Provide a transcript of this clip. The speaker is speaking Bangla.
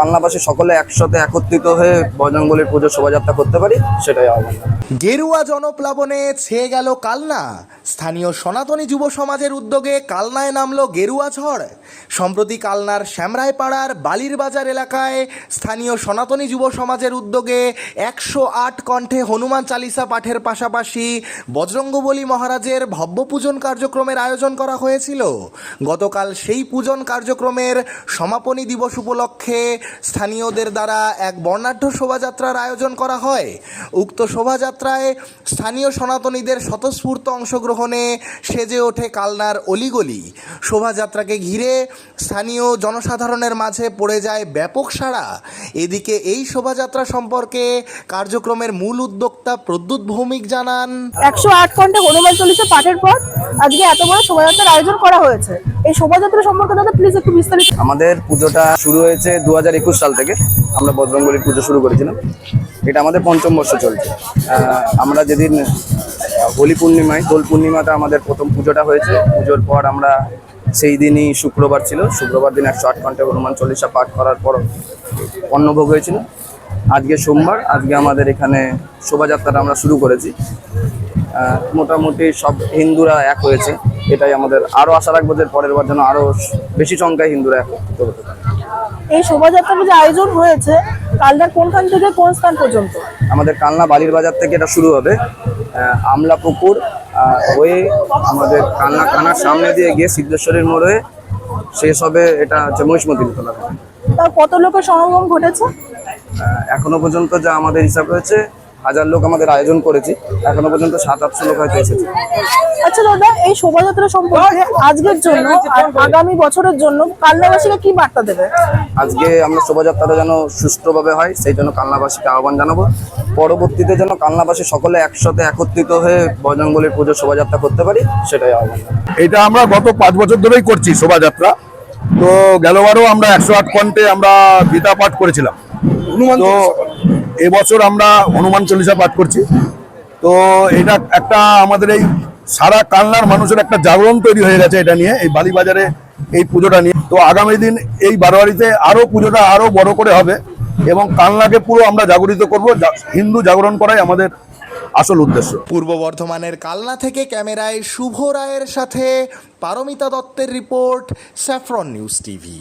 কালনাবাসী সকলে একসাথে একত্রিত হয়ে বজরংবলির পুজো শোভাযাত্রা করতে পারি, সেটাই আহ্বান। গেরুয়া জনপ্লাবনে ছেয়ে গেল কালনা। স্থানীয় সনাতনী যুব সমাজের উদ্যোগে কালনায় নামলো গেরুয়া ঝড়। সম্প্রতি কালনার শ্যামরায়পাড়ার বালির বাজার এলাকায় স্থানীয় সনাতনী যুব সমাজের উদ্যোগে একশো আট কণ্ঠে হনুমান চালিসা পাঠের পাশাপাশি বজরঙ্গবলী মহারাজের ভব্য পূজন কার্যক্রমের আয়োজন করা হয়েছিল। গতকাল সেই পূজন কার্যক্রমের সমাপনী দিবস উপলক্ষে স্থানীয়দের দ্বারা এক বর্ণাঢ্য শোভাযাত্রার আয়োজন করা হয়। উক্ত শোভাযাত্রায় স্থানীয় সনাতনীদের স্বতঃস্ফূর্ত অংশগ্রহণে সেজে ওঠে কালনার অলিগলি। শোভাযাত্রাকে ঘিরে স্থানীয় জনসাধারণের মাঝে পড়ে যায় ব্যাপক সাড়া। এদিকে এই শোভাযাত্রা সম্পর্কে কার্যক্রমের মূল উদ্যোক্তা প্রদ্যুৎ ভৌমিক জানান। একশো আট ঘণ্টা হনুমান চল্লিশা পাঠের পর আজকে এত বড় শোভাযাত্রার আয়োজন করা হয়েছে। এই শোভাযাত্রা সম্পর্কে দাদা প্লিজ একটু বিস্তারিত। আমাদের পুজোটা শুরু হয়েছে দু হাজার একুশ সাল থেকে। আমরা বজরংবলির পুজো শুরু করেছিলাম। এটা আমাদের পঞ্চম বর্ষ চলছে। আমরা যেদিন হোলি পূর্ণিমায়, দোল পূর্ণিমাতে আমাদের প্রথম পুজোটা হয়েছে। পুজোর পর আমরা সেই দিনই শুক্রবার ছিল। শুক্রবার দিন একশো আট ঘণ্টা হনুমান চল্লিশা পাঠ করার পর অন্নভোগ হয়েছিল। আজকে সোমবার, আজকে আমাদের এখানে শোভাযাত্রাটা আমরা শুরু করেছি। মোটামুটি সব হিন্দুরা এক হয়েছে। এটাই আমাদের আরও আশা রাখব যে পরের বার যেন আরও বেশি সংখ্যায় হিন্দুরা একত্রিত হতে পারে। এই শোভাযাত্রার যে আয়োজন হয়েছে কালনার কোনখান থেকে কোন স্থান পর্যন্ত? আমাদের কালনা বালির বাজার থেকে এটা শুরু হবে আমলা পুকুর হয়ে আমাদের কালনা কানার সামনে দিয়ে গিয়ে সিদ্ধেশ্বরীর মোড় শেষ হবে এটা হচ্ছে মহিষ্মতি তোলা তা কত লোকের সমাগম ঘটেছে? এখনও পর্যন্ত যা আমাদের হিসাব রয়েছে হাজার লোক আমাদের আয়োজন করেছি। এখনও পর্যন্ত সাত আটশো লোক হয়তো এসেছে। আচ্ছা দাদা এই শোভাযাত্রা সম্পর্কে আজকের জন্য আর আগামী বছরের জন্য কালনাবাসীকে কি বার্তা দেবে? আজকে আমরা শোভাযাত্রাটা যেন সুষ্ঠুভাবে হয় সেই জন্য কালনাবাসীকে আহ্বান জানাব। পরবর্তীতে যেন কালনাবাসী সকলে একসাথে একত্রিত হয়ে বজরংবলির পুজো শোভাযাত্রা করতে পারি সেটাই আহ্বান। এটা আমরা গত পাঁচ বছর ধরেই করছি শোভাযাত্রা। তো গেলবারও আমরা একশো আট কণ্ঠে আমরা গীতা পাঠ করেছিলাম। তো এবছর আমরা হনুমান চল্লিশা পাঠ করছি। তো এটা একটা আমাদের এই সারা কালনার মানুষের একটা জাগরণ তৈরি হয়ে গেছে এটা নিয়ে, এই বালিবাজারে এই পুজোটা নিয়ে। তো আগামী দিন এই বারোয়ারিতে আরও পুজোটা আরও বড় করে হবে এবং কালনাকে পুরো আমরা জাগরিত করব হিন্দু জাগরণ করাই আমাদের আসল উদ্দেশ্য। পূর্ব বর্ধমানের কালনা থেকে ক্যামেরায় শুভ রায়ের সাথে পারমিতা দত্তের রিপোর্ট, স্যাফরন নিউজ টিভি।